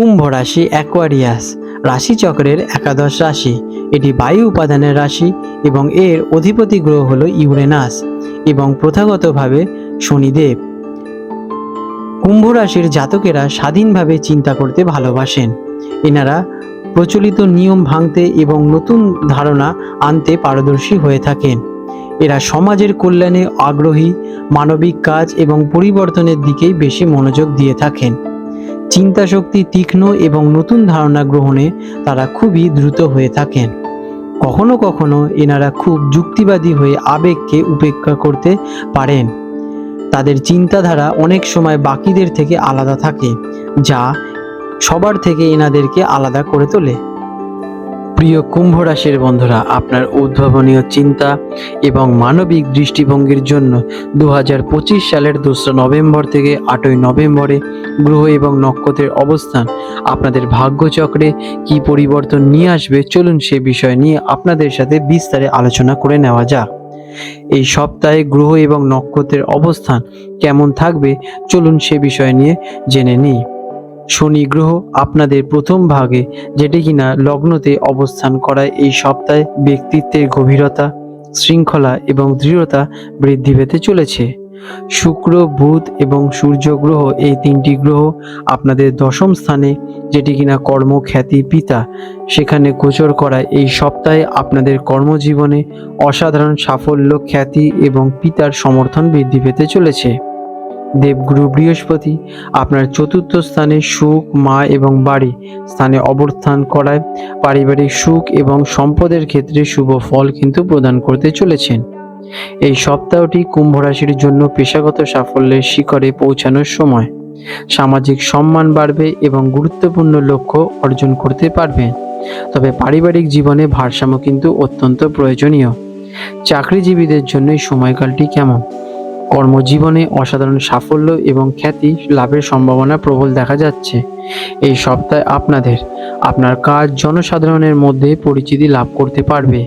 কুম্ভ রাশি অ্যাকোয়ারিয়াস রাশিচক্রের একাদশ রাশি। এটি বায়ু উপাদানের রাশি এবং এর অধিপতি গ্রহ হল ইউরেনাস এবং প্রথাগতভাবে শনিদেব। কুম্ভ রাশির জাতকেরা স্বাধীনভাবে চিন্তা করতে ভালোবাসেন। এনারা প্রচলিত নিয়ম ভাঙতে এবং নতুন ধারণা আনতে পারদর্শী হয়ে থাকেন। এরা সমাজের কল্যাণে আগ্রহী, মানবিক কাজ এবং পরিবর্তনের দিকেই বেশি মনোযোগ দিয়ে থাকেন। চিন্তাশক্তি তীক্ষ্ণ এবং নতুন ধারণা গ্রহণে তারা খুবই দ্রুত হয়ে থাকেন। কখনো কখনো এনারা খুব যুক্তিবাদী হয়ে আবেগকে উপেক্ষা করতে পারেন। তাদের চিন্তাধারা অনেক সময় বাকিদের থেকে আলাদা থাকে, যা সবার থেকে এনাদেরকে আলাদা করে তোলে। প্রিয় কুম্ভ রাশির বন্ধুরা, আপনার উদ্ভাবনীয় চিন্তা এবং মানবিক দৃষ্টিভঙ্গির জন্য দু হাজার পঁচিশ সালের দোসরা নভেম্বর থেকে আটই নভেম্বরে গ্রহ এবং নক্ষত্রের অবস্থান, আপনাদের ভাগ্যচক্রে কি পরিবর্তন নিয়ে আসবে, চলুন সে বিষয় নিয়ে আপনাদের সাথে বিস্তারে আলোচনা করে নেওয়া যাক। এই সপ্তাহে গ্রহ এবং নক্ষত্রের অবস্থান কেমন থাকবে, চলুন সে বিষয় নিয়ে জেনে নিই। শনি গ্রহ আপনাদের প্রথম ভাগে, যেটি কিনা লগ্নতে অবস্থান করায় এই সপ্তাহে ব্যক্তিত্বের গভীরতা, শৃঙ্খলা এবং দৃঢ়তা বৃদ্ধি পেতে চলেছে। শুক্র, বুধ এবং সূর্য গ্রহ এই তিনটি গ্রহ আপনাদের দশম স্থানে, যেটি কিনা কর্ম খ্যাতি পিতা। সেখানে গোচর করায় এই সপ্তাহে আপনাদের কর্মজীবনে অসাধারণ সাফল্য, খ্যাতি এবং পিতার সমর্থন বৃদ্ধি পেতে চলেছে। দেবগুরু বৃহস্পতি আপনার চতুর্থ স্থানে সুখ, মা এবং বাড়ি স্থানে অবস্থান করায় পারিবারিক সুখ এবং সম্পদের ক্ষেত্রে শুভ ফল কিন্তু প্রদান করতে চলেছেন। এই সপ্তাহটি কুম্ভ রাশির জন্য পেশাগত সাফল্যের শিখরে পৌঁছানোর সময়। সামাজিক সম্মান বাড়বে এবং গুরুত্বপূর্ণ লক্ষ্য অর্জন করতে পারবেন তবে পারিবারিক জীবনে ভারসাম্য কিন্তু অত্যন্ত প্রয়োজনীয়। চাকরিজীবীদের জন্য এই সময়কালটি কেমন? কর্মজীবনে অসাধারণ সাফল্য এবং খ্যাতি লাভের সম্ভাবনা প্রবল দেখা যাচ্ছে। এই সপ্তাহে আপনাদের, আপনার কাজ জনসাধারণের মধ্যে পরিচিতি লাভ করতে পারবে।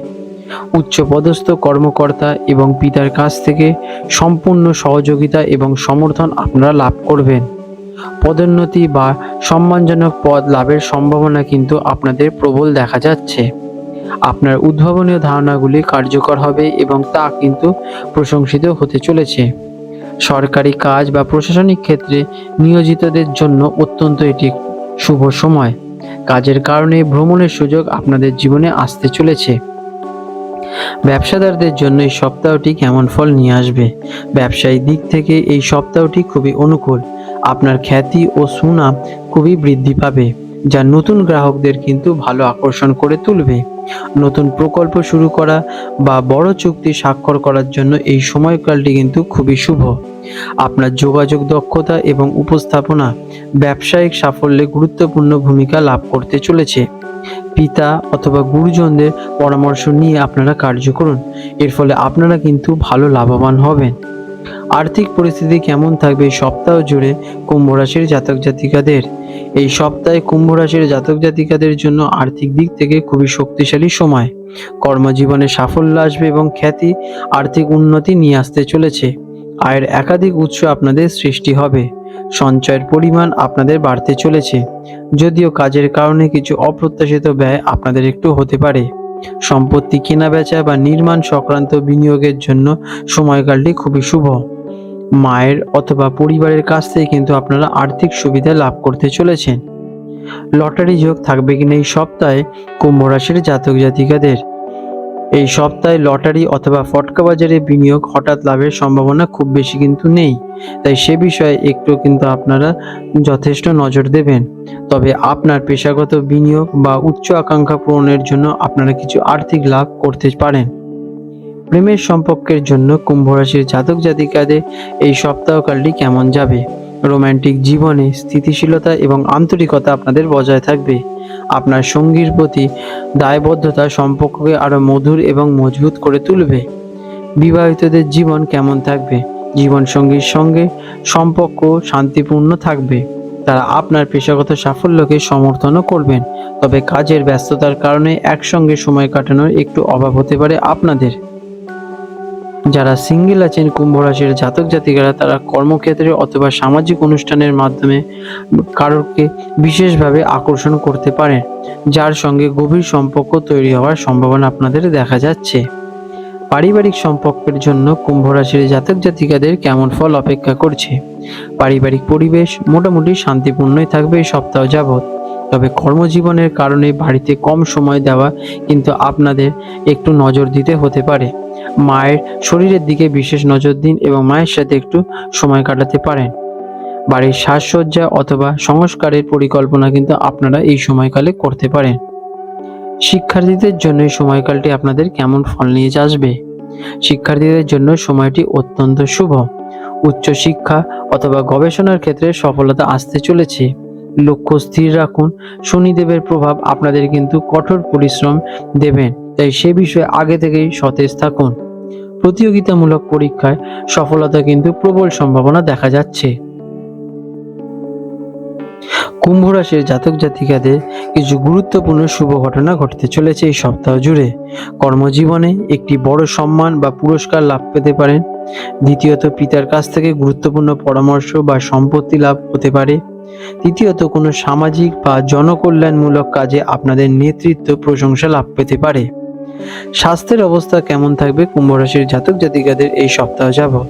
উচ্চপদস্থ কর্মকর্তা এবং পিতার কাছ থেকে সম্পূর্ণ সহযোগিতা এবং সমর্থন আপনারা লাভ করবেন। পদোন্নতি বা সম্মানজনক পদ লাভের সম্ভাবনা কিন্তু আপনাদের প্রবল দেখা যাচ্ছে। আপনার উদ্ভাবনীয় ধারণাগুলি কার্যকর হবে এবং তা কিন্তু প্রশংসিত হতে চলেছে। সরকারি কাজ বা প্রশাসনিক ক্ষেত্রে নিয়োজিতদের জন্য অত্যন্ত এটি শুভ সময়। কাজের কারণে ভ্রমণের সুযোগ আপনাদের জীবনে আসতে চলেছে। ব্যবসাদারদের জন্য এই সপ্তাহটি কেমন ফল নিয়ে আসবে? ব্যবসায়িক দিক থেকে এই সপ্তাহটি খুবই অনুকূল। আপনার খ্যাতি ও সুনাম খুবই বৃদ্ধি পাবে। যা নতুন গ্রাহকদের কিন্তু ভালো আকর্ষণ করে তুলবে। নতুন প্রকল্প শুরু করা বা বড় চুক্তি স্বাক্ষর করার জন্য এই সময়কালটি কিন্তু খুবই শুভ। আপনার যোগাযোগ দক্ষতা এবং উপস্থাপনা ব্যবসায়িক সাফল্যে গুরুত্বপূর্ণ ভূমিকা লাভ করতে চলেছে। পিতা অথবা গুরুজনদের পরামর্শ নিয়ে আপনারা কার্য করুন। এর ফলে আপনারা কিন্তু ভালো লাভবান হবেন। আর্থিক পরিস্থিতি কেমন থাকবে সপ্তাহ জুড়ে কুম্ভ রাশির জাতক জাতিকাদের? এই সপ্তাহে কুম্ভ রাশির জাতক জাতিকাদের জন্য আর্থিক দিক থেকে খুবই শক্তিশালী সময়। কর্মজীবনে সাফল্য আসবে এবং খ্যাতি, আর্থিক উন্নতি নিয়ে আসতে চলেছে। আয়ের একাধিক উৎস আপনাদের সৃষ্টি হবে। সঞ্চয়ের পরিমাণ আপনাদের বাড়তে চলেছে। যদিও কাজের কারণে কিছু অপ্রত্যাশিত ব্যয় আপনাদের একটু হতে পারে। সম্পত্তি কেনা বেচা বা নির্মাণ সংক্রান্ত বিনিয়োগের জন্য সময়কালটি খুবই শুভ। মায়ের অথবা পরিবারের কাছ থেকে কিন্তু আপনারা আর্থিক সুবিধা লাভ করতে চলেছেন। লটারি যোগ থাকবে কিনা এই সপ্তাহে কুম্ভ রাশির জাতক জাতিকাদের। এই সপ্তাহে লটারি অথবা ফটকা বাজারে বিনিয়োগ হঠাৎ লাভের সম্ভাবনা খুব বেশি কিন্তু নেই। তাই সে বিষয়ে একটু কিন্তু আপনারা যথেষ্ট নজর দেবেন। তবে আপনার পেশাগত বিনিয়োগ বা উচ্চ আকাঙ্ক্ষা পূরণের জন্য আপনারা কিছু আর্থিক লাভ করতে পারেন। প্রেমের সম্পর্কের জন্য কুম্ভ রাশির জাতক জাতিকাদের এই সপ্তাহকালটি কেমন যাবে? রোমান্টিক জীবনে স্থিতিশীলতা এবং আন্তরিকতা আপনাদের বজায় থাকবে। আপনার সঙ্গীর প্রতি দায়বদ্ধতা সম্পর্ককে আরও মধুর এবং মজবুত করে তুলবে। বিবাহিতদের জীবন কেমন থাকবে? জীবন সঙ্গীর সঙ্গে সম্পর্ক শান্তিপূর্ণ থাকবে। তারা আপনার পেশাগত সাফল্যকে সমর্থনও করবেন। তবে কাজের ব্যস্ততার কারণে একসঙ্গে সময় কাটানোর একটু অভাব হতে পারে আপনাদের। যারা সিঙ্গেল আছেন কুম্ভ রাশির জাতক জাতিকারা, তারা কর্মক্ষেত্রে অথবা সামাজিক অনুষ্ঠানের মাধ্যমে কারোরকে বিশেষভাবে আকর্ষণ করতে পারেন, যার সঙ্গে গভীর সম্পর্ক তৈরি হওয়ার সম্ভাবনা আপনাদের দেখা যাচ্ছে। পারিবারিক সম্পর্কের জন্য কুম্ভ রাশির জাতক জাতিকাদের কেমন ফল অপেক্ষা করছে? পারিবারিক পরিবেশ মোটামুটি শান্তিপূর্ণই থাকবে এই সপ্তাহ যাবৎ। তবে কর্মজীবনের কারণে বাড়িতে কম সময় দেওয়া কিন্তু আপনাদের একটু নজর দিতে হতে পারে। মায়ের শরীরের দিকে বিশেষ নজর দিন এবং মায়ের সাথে একটু সময় কাটাতে পারেন। বাড়ির সাজসজ্জা অথবা সংস্কারের পরিকল্পনা কিন্তু আপনারা এই সময়কালে করতে পারেন। শিক্ষার্থীদের জন্য এই সময়কালটি আপনাদের কেমন ফল নিয়ে আসবে? শিক্ষার্থীদের জন্য সময়টি অত্যন্ত শুভ। উচ্চ শিক্ষা অথবা গবেষণার ক্ষেত্রে সফলতা আসতে চলেছে। লক্ষ্য স্থির রাখুন। শনিদেবের প্রভাব আপনাদের কিন্তু কঠোর পরিশ্রম দেবেন তাই সে বিষয়ে আগে থেকেই সতেজ থাকুন। প্রতিযোগিতামূলক পরীক্ষায় সফলতা কিন্তু প্রবল সম্ভাবনা দেখা যাচ্ছে। কুম্ভ রাশির জাতক জাতিকাদের কিছু গুরুত্বপূর্ণ শুভ ঘটনা ঘটতে চলেছে এই সপ্তাহ জুড়ে। কর্মজীবনে একটি বড় সম্মান বা পুরস্কার লাভ পেতে পারেন। দ্বিতীয়ত, পিতার কাছ থেকে গুরুত্বপূর্ণ পরামর্শ বা সম্পত্তি লাভ হতে পারে। তৃতীয়ত, কোনো সামাজিক বা জনকল্যাণমূলক কাজে আপনাদের নেতৃত্ব প্রশংসা লাভ পেতে পারে। স্বাস্থ্যের অবস্থা কেমন থাকবে কুম্ভ রাশির জাতক জাতিকাদের এই সপ্তাহ যাবত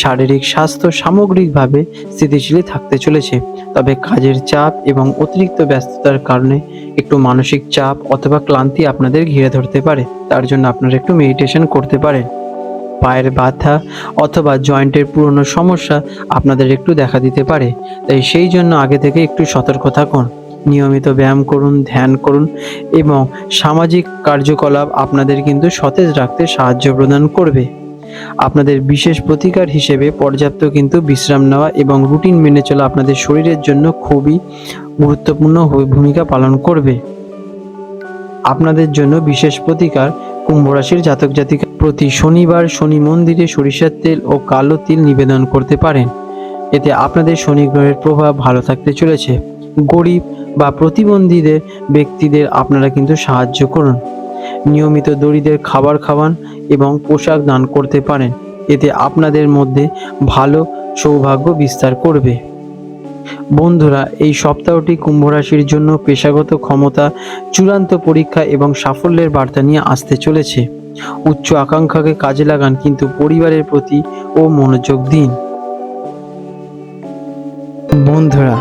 শারীরিক স্বাস্থ্য সামগ্রিকভাবে স্থিতিশীল থাকতে চলেছে, তবে কাজের চাপ এবং অতিরিক্ত ব্যস্ততার কারণে একটু মানসিক চাপ অথবা ক্লান্তি আপনাদের ঘিরে ধরতে পারে। তার জন্য আপনারা একটু মেডিটেশন করতে পারেন। পায়ের ব্যথা অথবা জয়েন্টের পুরনো সমস্যা আপনাদের একটু দেখা দিতে পারে। তাই সেই জন্য আগে থেকে একটু সতর্ক থাকুন। নিয়মিত ব্যায়াম করুন, ধ্যান করুন এবং সামাজিক কার্যকলাপ আপনাদের কিন্তু সতেজ রাখতে সাহায্য প্রদান করবে। আপনাদের বিশেষ প্রতিকার হিসেবে পর্যাপ্ত কিন্তু বিশ্রাম নেওয়া এবং রুটিন মেনে চলা আপনাদের শরীরের জন্য খুবই গুরুত্বপূর্ণ ভূমিকা পালন করবে। আপনাদের জন্য বিশেষ প্রতিকার কুম্ভ রাশির জাতক জাতিকা প্রতি শনিবার শনি মন্দিরে সরিষার তেল ও কালো তিল নিবেদন করতে পারেন। এতে আপনাদের শনি গ্রহের প্রভাব ভালো থাকতে চলেছে। গরিব বা প্রতিবন্ধীদের ব্যক্তিদের আপনারা কিন্তু সাহায্য করুন। নিয়মিত দরিদ্রের খাবার খাওয়ান এবং পোশাক দান করতে পারেন। এতে আপনাদের মধ্যে ভালো সৌভাগ্য বিস্তার করবে। বন্ধুরা, এই সপ্তাহটি কুম্ভ রাশির জন্য পেশাগত ক্ষমতা, চূড়ান্ত পরীক্ষা এবং সাফল্যের বার্তা নিয়ে আসতে চলেছে। উচ্চ আকাঙ্ক্ষাকে কাজে লাগান কিন্তু পরিবারের প্রতি ও মনোযোগ দিন। বন্ধুরা,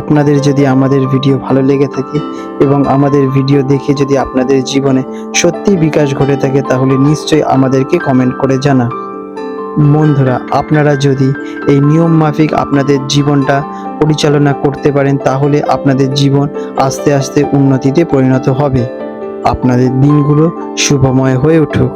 আপনাদের যদি আমাদের ভিডিও ভালো লেগে থাকে এবং আমাদের ভিডিও দেখে যদি আপনাদের জীবনে সত্যি বিকাশ ঘটে থাকে, তাহলে নিশ্চয়ই আমাদেরকে কমেন্ট করে জানা বন্ধুরা, আপনারা যদি এই নিয়ম মাফিক আপনাদের জীবনটা পরিচালনা করতে পারেন, তাহলে আপনাদের জীবন আস্তে আস্তে উন্নতিতে পরিণত হবে। আপনাদের দিনগুলো শুভময় হয়ে উঠুক।